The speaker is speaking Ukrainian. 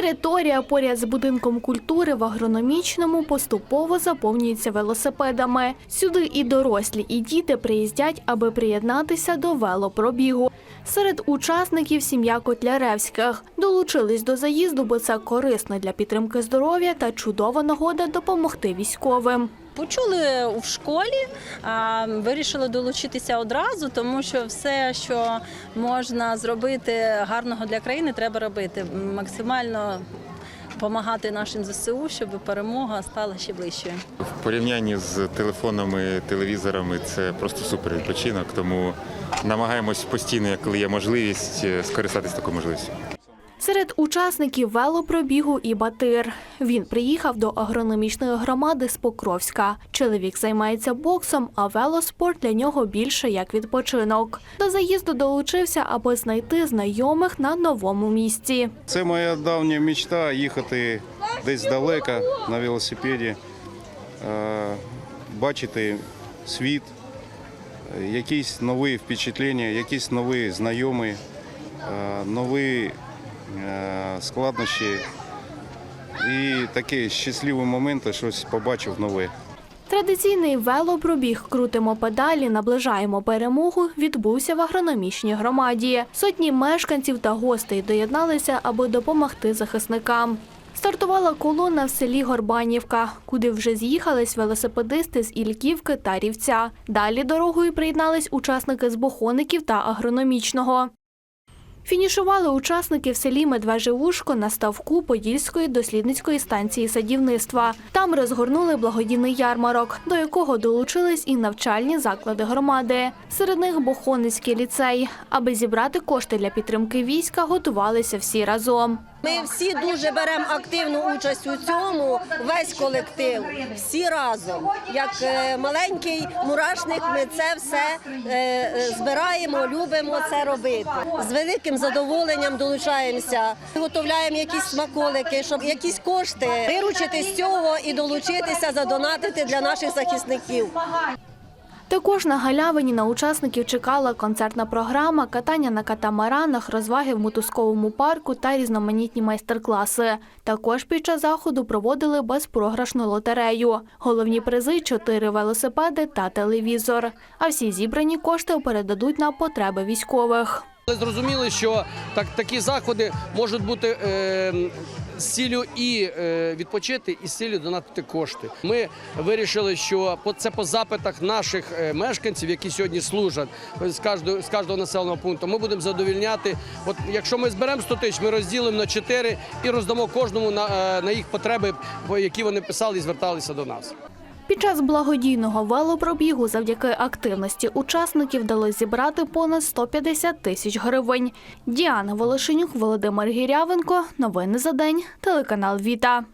Територія поряд з будинком культури в агрономічному поступово заповнюється велосипедами. Сюди і дорослі, і діти приїздять, аби приєднатися до велопробігу. Серед учасників сім'я Котляревських долучились до заїзду, бо це корисно для підтримки здоров'я та чудова нагода допомогти військовим. Почули в школі, вирішили долучитися одразу, тому що все, що можна зробити гарного для країни, треба робити. Максимально допомагати нашим ЗСУ, щоб перемога стала ще ближчою. В порівнянні з телефонами, телевізорами це просто супер відпочинок, тому намагаємось постійно, коли є можливість, скористатися такою можливістю. Серед учасників велопробігу і Батир. Він приїхав до агрономічної громади з Покровська. Чоловік займається боксом, а велоспорт для нього більше як відпочинок. До заїзду долучився, аби знайти знайомих на новому місці. Це моя давня мечта їхати десь далеко на велосипеді, бачити світ, якісь нові впечатлення, якісь нові знайомі, нові складнощі і такі щасливі моменти, щось побачив нове. Традиційний велопробіг крутимо педалі, наближаємо перемогу. Відбувся в агрономічній громаді. Сотні мешканців та гостей доєдналися, аби допомогти захисникам. Стартувала колона в селі Горбанівка, куди вже з'їхались велосипедисти з Ільківки та Рівця. Далі дорогою приєднались учасники з Бохоників та агрономічного. Фінішували учасники в селі Медвежевушко на ставку Подільської дослідницької станції садівництва. Там розгорнули благодійний ярмарок, до якого долучились і навчальні заклади громади. Серед них Бохонецький ліцей. Аби зібрати кошти для підтримки війська, готувалися всі разом. Ми всі дуже беремо активну участь у цьому, весь колектив, всі разом. Як е, маленький мурашник, ми це все е, збираємо, любимо це робити. З великим задоволенням долучаємося, виготовляємо якісь смаколики, щоб якісь кошти виручити з цього і долучитися, задонатити для наших захисників. Також на галявині на учасників чекала концертна програма, катання на катамаранах, розваги в мотузковому парку та різноманітні майстер-класи. Також під час заходу проводили безпрограшну лотерею. Головні призи – чотири велосипеди та телевізор. А всі зібрані кошти передадуть на потреби військових. Зрозуміли, що так, такі заходи можуть бути е, з ціллю і е, відпочити, і з ціллю донатити кошти. Ми вирішили, що це по запитах наших е, мешканців, які сьогодні служать з кожного, з кожного населеного пункту. Ми будемо задовільняти. От якщо ми зберемо 100 тисяч, ми розділимо на 4 і роздамо кожному на, е, на їх потреби, по- які вони писали і зверталися до нас. Під час благодійного велопробігу завдяки активності учасників вдалося зібрати понад 150 тисяч гривень. Діана Волошенюк, Володимир Гірявенко. Новини за день. Телеканал Віта.